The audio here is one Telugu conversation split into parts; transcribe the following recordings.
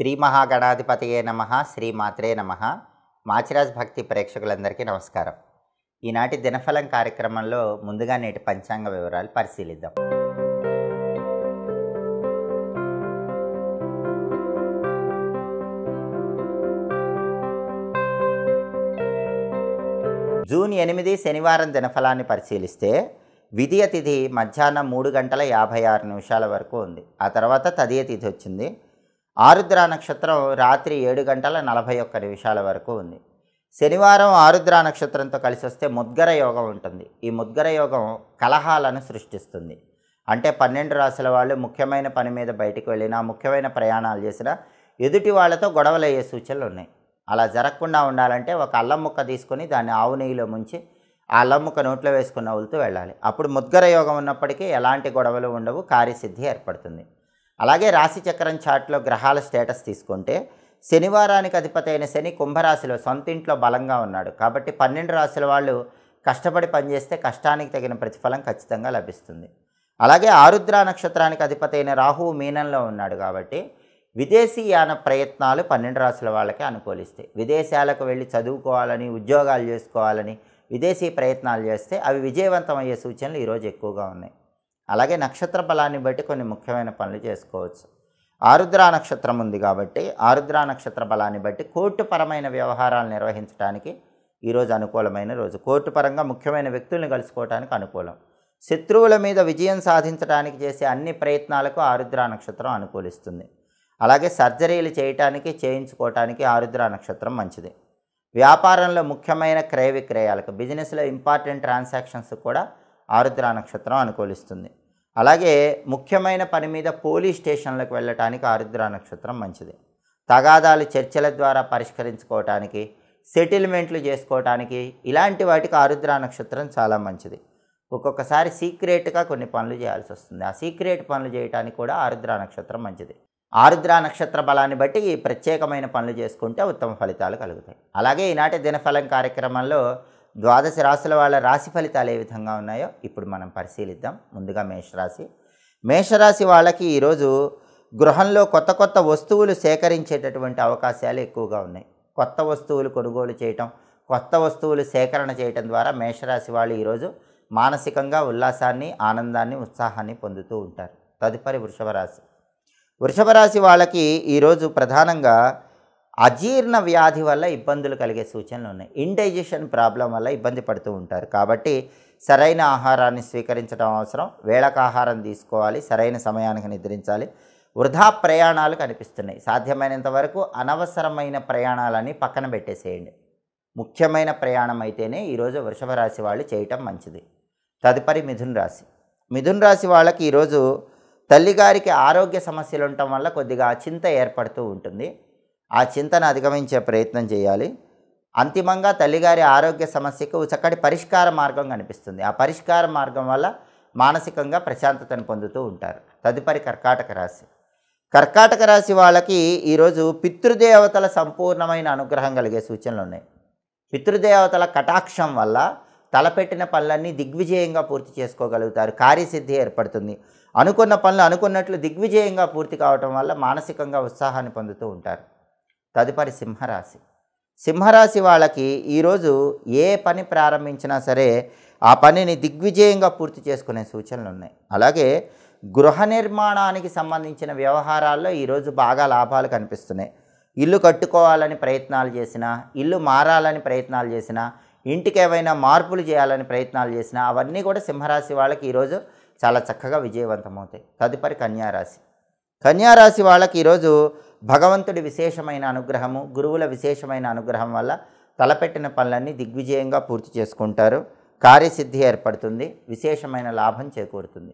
శ్రీ మహాగణాధిపతియే నమ శ్రీ మాత్రే నమ. మాచిరాజ్ భక్తి ప్రేక్షకులందరికీ నమస్కారం. ఈనాటి దినఫలం కార్యక్రమంలో ముందుగా నేటి పంచాంగ వివరాలు పరిశీలిద్దాం. జూన్ ఎనిమిది శనివారం దినఫలాన్ని పరిశీలిస్తే విధియ తిథి మధ్యాహ్నం మూడు గంటల యాభై ఆరు నిమిషాల వరకు ఉంది. ఆ తర్వాత తదియ తిథి వచ్చింది. ఆరుద్ర నక్షత్రం రాత్రి ఏడు గంటల నలభై ఒక్క నిమిషాల వరకు ఉంది. శనివారం ఆరుద్ర నక్షత్రంతో కలిసి వస్తే ముద్గర యోగం ఉంటుంది. ఈ ముద్గర యోగం కలహాలను సృష్టిస్తుంది. అంటే పన్నెండు రాసుల వాళ్ళు ముఖ్యమైన పని మీద బయటికి వెళ్ళినా ముఖ్యమైన ప్రయాణాలు చేసినా ఎదుటి వాళ్ళతో గొడవలు అయ్యే సూచనలు ఉన్నాయి. అలా జరగకుండా ఉండాలంటే ఒక అల్లం ముక్క తీసుకొని దాన్ని ఆవు నెయ్యిలో ముంచి ఆ అల్లం ముక్క నోట్లో వేసుకుని నవ్వులుతూ వెళ్ళాలి. అప్పుడు ముద్గర యోగం ఉన్నప్పటికీ ఎలాంటి గొడవలు ఉండవు కార్యసిద్ధి ఏర్పడుతుంది. అలాగే రాశి చక్రం చార్ట్లో గ్రహాల స్టేటస్ తీసుకుంటే శనివారానికి అధిపతి అయిన శని కుంభరాశిలో సొంత ఇంట్లో బలంగా ఉన్నాడు. కాబట్టి పన్నెండు రాశుల వాళ్ళు కష్టపడి పనిచేస్తే కష్టానికి తగిన ప్రతిఫలం ఖచ్చితంగా లభిస్తుంది. అలాగే ఆరుద్ర నక్షత్రానికి అధిపతి అయిన రాహువు మీనంలో ఉన్నాడు కాబట్టి విదేశీయాన ప్రయత్నాలు పన్నెండు రాసుల వాళ్ళకి అనుకూలిస్తాయి. విదేశాలకు వెళ్ళి చదువుకోవాలని ఉద్యోగాలు చేసుకోవాలని విదేశీ ప్రయత్నాలు చేస్తే అవి విజయవంతమయ్యే సూచనలు ఈరోజు ఎక్కువగా ఉన్నాయి. అలాగే నక్షత్ర బలాన్ని బట్టి కొన్ని ముఖ్యమైన పనులు చేసుకోవచ్చు. ఆరుద్ర నక్షత్రం ఉంది కాబట్టి ఆరుద్ర నక్షత్ర బలాన్ని బట్టి కోర్టుపరమైన వ్యవహారాలు నిర్వహించడానికి ఈరోజు అనుకూలమైన రోజు. కోర్టు పరంగా ముఖ్యమైన వ్యక్తుల్ని కలుసుకోవడానికి అనుకూలం. శత్రువుల మీద విజయం సాధించడానికి చేసే అన్ని ప్రయత్నాలకు ఆరుద్ర నక్షత్రం అనుకూలిస్తుంది. అలాగే సర్జరీలు చేయటానికి చేయించుకోవటానికి ఆరుద్ర నక్షత్రం మంచిది. వ్యాపారంలో ముఖ్యమైన క్రయ విక్రయాలకు బిజినెస్లో ఇంపార్టెంట్ ట్రాన్సాక్షన్స్ కూడా ఆరుద్ర నక్షత్రం అనుకూలిస్తుంది. అలాగే ముఖ్యమైన పని మీద పోలీస్ స్టేషన్లకు వెళ్ళటానికి ఆరుద్ర నక్షత్రం మంచిది. తగాదాలు చర్చల ద్వారా పరిష్కరించుకోవటానికి సెటిల్మెంట్లు చేసుకోవటానికి ఇలాంటి వాటికి ఆరుద్ర నక్షత్రం చాలా మంచిది. ఒక్కొక్కసారి సీక్రెట్గా కొన్ని పనులు చేయాల్సి వస్తుంది. ఆ సీక్రెట్ పనులు చేయడానికి కూడా ఆరుద్ర నక్షత్రం మంచిది. ఆరుద్ర నక్షత్ర బలాన్ని బట్టి ఈ ప్రత్యేకమైన పనులు చేసుకుంటే ఉత్తమ ఫలితాలు కలుగుతాయి. అలాగే ఈనాటి దినఫలం కార్యక్రమంలో ద్వాదశ రాశుల వాళ్ళ రాశి ఫలితాలు ఏ విధంగా ఉన్నాయో ఇప్పుడు మనం పరిశీలిద్దాం. ముందుగా మేషరాశి. మేషరాశి వాళ్ళకి ఈరోజు గృహంలో కొత్త కొత్త వస్తువులు సేకరించేటటువంటి అవకాశాలు ఎక్కువగా ఉన్నాయి. కొత్త వస్తువులు కొనుగోలు చేయటం కొత్త వస్తువులు సేకరణ చేయటం ద్వారా మేషరాశి వాళ్ళు ఈరోజు మానసికంగా ఉల్లాసాన్ని ఆనందాన్ని ఉత్సాహాన్ని పొందుతూ ఉంటారు. తదుపరి వృషభ రాశి. వృషభ రాశి వాళ్ళకి ఈరోజు ప్రధానంగా అజీర్ణ వ్యాధి వల్ల ఇబ్బందులు కలిగే సూచనలు ఉన్నాయి. ఇండైజెషన్ ప్రాబ్లం వల్ల ఇబ్బంది పడుతూ ఉంటారు. కాబట్టి సరైన ఆహారాన్ని స్వీకరించడం అవసరం. వేళకు ఆహారం తీసుకోవాలి. సరైన సమయానికి నిద్రించాలి. వృధా ప్రయాణాలు కనిపిస్తున్నాయి. సాధ్యమైనంత వరకు అనవసరమైన ప్రయాణాలని పక్కన పెట్టేసేయండి. ముఖ్యమైన ప్రయాణం అయితేనే ఈరోజు వృషభ రాశి వాళ్ళు చేయటం మంచిది. తదుపరి మిథున్ రాశి. మిథున్ రాశి వాళ్ళకి ఈరోజు తల్లిగారికి ఆరోగ్య సమస్యలు ఉండటం వల్ల కొద్దిగా చింత ఏర్పడుతూ ఉంటుంది. ఆ చింతను అధిగమించే ప్రయత్నం చేయాలి. అంతిమంగా తల్లిగారి ఆరోగ్య సమస్యకు చక్కటి పరిష్కార మార్గం కనిపిస్తుంది. ఆ పరిష్కార మార్గం వల్ల మానసికంగా ప్రశాంతతను పొందుతూ ఉంటారు. తదుపరి కర్కాటక రాశి. కర్కాటక రాశి వాళ్ళకి ఈరోజు పితృదేవతల సంపూర్ణమైన అనుగ్రహం కలిగే సూచనలు ఉన్నాయి. పితృదేవతల కటాక్షం వల్ల తలపెట్టిన పనులన్నీ దిగ్విజయంగా పూర్తి చేసుకోగలుగుతారు. కార్యసిద్ధి ఏర్పడుతుంది. అనుకున్న పనులు అనుకున్నట్లు దిగ్విజయంగా పూర్తి కావటం వల్ల మానసికంగా ఉత్సాహాన్ని పొందుతూ ఉంటారు. తదుపరి సింహరాశి. సింహరాశి వాళ్ళకి ఈరోజు ఏ పని ప్రారంభించినా సరే ఆ పనిని దిగ్విజయంగా పూర్తి చేసుకునే సూచనలు ఉన్నాయి. అలాగే గృహ నిర్మాణానికి సంబంధించిన వ్యవహారాల్లో ఈరోజు బాగా లాభాలు కనిపిస్తున్నాయి. ఇల్లు కట్టుకోవాలని ప్రయత్నాలు చేసినా ఇల్లు మారాలని ప్రయత్నాలు చేసినా ఇంటికి ఏవైనా మార్పులు చేయాలని ప్రయత్నాలు చేసినా అవన్నీ కూడా సింహరాశి వాళ్ళకి ఈరోజు చాలా చక్కగా విజయవంతమవుతాయి. తదుపరి కన్యారాశి. కన్యారాశి వాళ్ళకి ఈరోజు భగవంతుడి విశేషమైన అనుగ్రహము గురువుల విశేషమైన అనుగ్రహం వల్ల తలపెట్టిన పనులన్నీ దిగ్విజయంగా పూర్తి చేసుకుంటారు. కార్యసిద్ధి ఏర్పడుతుంది విశేషమైన లాభం చేకూరుతుంది.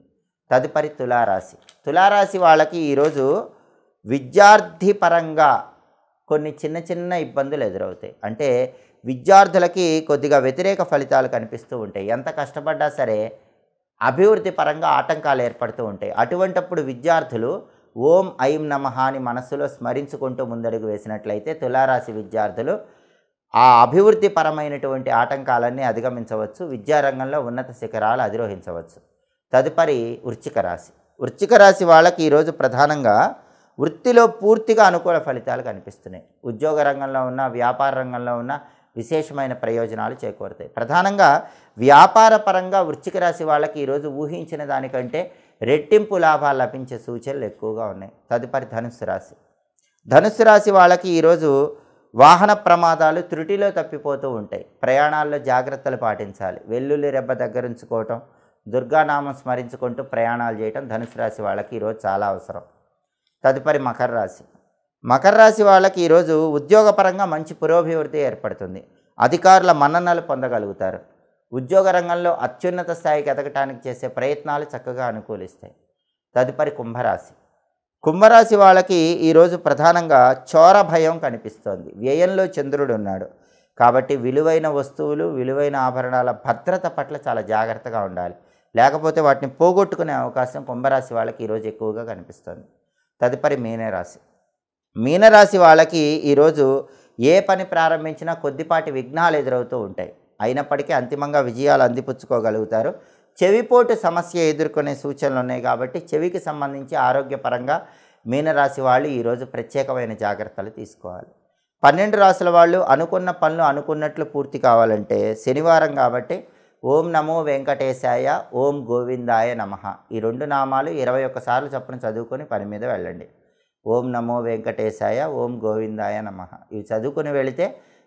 తదుపరి తులారాశి. తులారాశి వాళ్ళకి ఈరోజు విద్యార్థి పరంగా కొన్ని చిన్న చిన్న ఇబ్బందులు ఎదురవుతాయి. అంటే విద్యార్థులకి కొద్దిగా వ్యతిరేక ఫలితాలు కనిపిస్తూ ఉంటాయి. ఎంత కష్టపడ్డా సరే అభివృద్ధి పరంగా ఆటంకాలు ఏర్పడుతూ ఉంటాయి. అటువంటప్పుడు విద్యార్థులు ఓం ఐం నమః అని మనస్సులో స్మరించుకుంటూ ముందడుగు వేసినట్లయితే తులారాశి విద్యార్థులు ఆ అభివృద్ధి పరమైనటువంటి ఆటంకాలన్నీ అధిగమించవచ్చు. విద్యారంగంలో ఉన్నత శిఖరాలు అధిరోహించవచ్చు. తదుపరి వృచ్చిక రాశి. వృచ్చిక రాశి వాళ్ళకి ఈరోజు ప్రధానంగా వృత్తిలో పూర్తిగా అనుకూల ఫలితాలు కనిపిస్తున్నాయి. ఉద్యోగ రంగంలో ఉన్న వ్యాపార రంగంలో ఉన్న విశేషమైన ప్రయోజనాలు చేకూరుతాయి. ప్రధానంగా వ్యాపార పరంగా రాశి వాళ్ళకి ఈరోజు ఊహించిన దానికంటే రెట్టింపు లాభాలు లభించే సూచనలు ఎక్కువగా ఉన్నాయి. తదుపరి ధనుస్సు రాశి. ధనుసు రాశి వాళ్ళకి ఈరోజు వాహన ప్రమాదాలు త్రుటిలో తప్పిపోతూ ఉంటాయి. ప్రయాణాల్లో జాగ్రత్తలు పాటించాలి. వెల్లుల్లి రెబ్బ దగ్గర ఉంచుకోవటం దుర్గానామం స్మరించుకుంటూ ప్రయాణాలు చేయటం ధనుసు రాశి వాళ్ళకి ఈరోజు చాలా అవసరం. తదుపరి మకర రాశి. మకర రాశి వాళ్ళకి ఈరోజు ఉద్యోగపరంగా మంచి పురోభివృద్ధి ఏర్పడుతుంది. అధికారుల మన్ననలు పొందగలుగుతారు. ఉద్యోగ రంగంలో అత్యున్నత స్థాయికి ఎదగటానికి చేసే ప్రయత్నాలు చక్కగా అనుకూలిస్తాయి. తదుపరి కుంభరాశి. కుంభరాశి వాళ్ళకి ఈరోజు ప్రధానంగా చోర భయం కనిపిస్తోంది. వ్యయంలో చంద్రుడు ఉన్నాడు. కాబట్టి విలువైన వస్తువులు విలువైన ఆభరణాల భద్రత పట్ల చాలా జాగ్రత్తగా ఉండాలి. లేకపోతే వాటిని పోగొట్టుకునే అవకాశం కుంభరాశి వాళ్ళకి ఈరోజు ఎక్కువగా కనిపిస్తుంది. తదుపరి మీనరాశి. మీనరాశి వాళ్ళకి ఈరోజు ఏ పని ప్రారంభించినా కొద్దిపాటి విఘ్నాలు ఎదురవుతూ ఉంటాయి. అయినప్పటికీ అంతిమంగా విజయాలు అందిపుచ్చుకోగలుగుతారు. చెవిపోటు సమస్య ఎదుర్కొనే సూచనలు ఉన్నాయి కాబట్టి చెవికి సంబంధించి ఆరోగ్యపరంగా మీనరాశి వాళ్ళు ఈరోజు ప్రత్యేకమైన జాగ్రత్తలు తీసుకోవాలి. పన్నెండు రాసుల వాళ్ళు అనుకున్న పనులు అనుకున్నట్లు పూర్తి కావాలంటే శనివారం కాబట్టి ఓం నమో వెంకటేశాయ ఓం గోవిందాయ నమః. ఈ రెండు నామాలు ఇరవై ఒక్కసార్లు చప్పున చదువుకొని పని మీద వెళ్ళండి. ఓం నమో వెంకటేశాయ ఓం గోవిందాయ నమః. ఇవి చదువుకుని వెళితే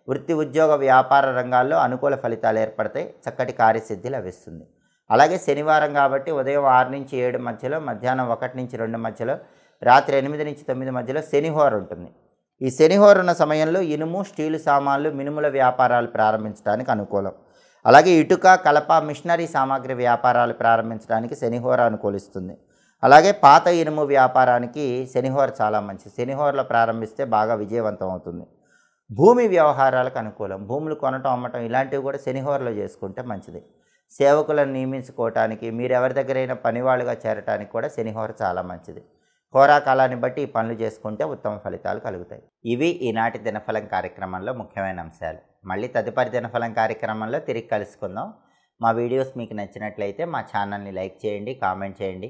వృత్తి ఉద్యోగ వ్యాపార రంగాల్లో అనుకూల ఫలితాలు ఏర్పడతాయి. చక్కటి కార్యసిద్ధి లభిస్తుంది. అలాగే శనివారం కాబట్టి ఉదయం ఆరు నుంచి ఏడు మధ్యలో మధ్యాహ్నం ఒకటి నుంచి రెండు మధ్యలో రాత్రి ఎనిమిది నుంచి తొమ్మిది మధ్యలో శనిహోర ఉంటుంది. ఈ శనిహోర ఉన్న సమయంలో ఇనుము స్టీలు సామాన్లు మినుముల వ్యాపారాలు ప్రారంభించడానికి అనుకూలం. అలాగే ఇటుక కలప మిషనరీ సామాగ్రి వ్యాపారాలు ప్రారంభించడానికి శనిహోర అనుకూలిస్తుంది. అలాగే పాత ఇనుము వ్యాపారానికి శనిహోర చాలా మంచిది. శనిహోరలో ప్రారంభిస్తే బాగా విజయవంతం అవుతుంది. భూమి వ్యవహారాలకు అనుకూలం. భూములు కొనటం అమ్మటం ఇలాంటివి కూడా శనిహోరలో చేసుకుంటే మంచిది. సేవకులను నియమించుకోవటానికి మీరు ఎవరి దగ్గరైనా పనివాళ్ళుగా చేరటానికి కూడా శనిహోర చాలా మంచిది. హోరాకాలాన్ని బట్టి ఈ పనులు చేసుకుంటే ఉత్తమ ఫలితాలు కలుగుతాయి. ఇవి ఈనాటి దినఫలం కార్యక్రమంలో ముఖ్యమైన అంశాలు. మళ్ళీ తదుపరి దినఫలం కార్యక్రమంలో తిరిగి కలుసుకుందాం. మా వీడియోస్ మీకు నచ్చినట్లయితే మా ఛానల్ని లైక్ చేయండి కామెంట్ చేయండి.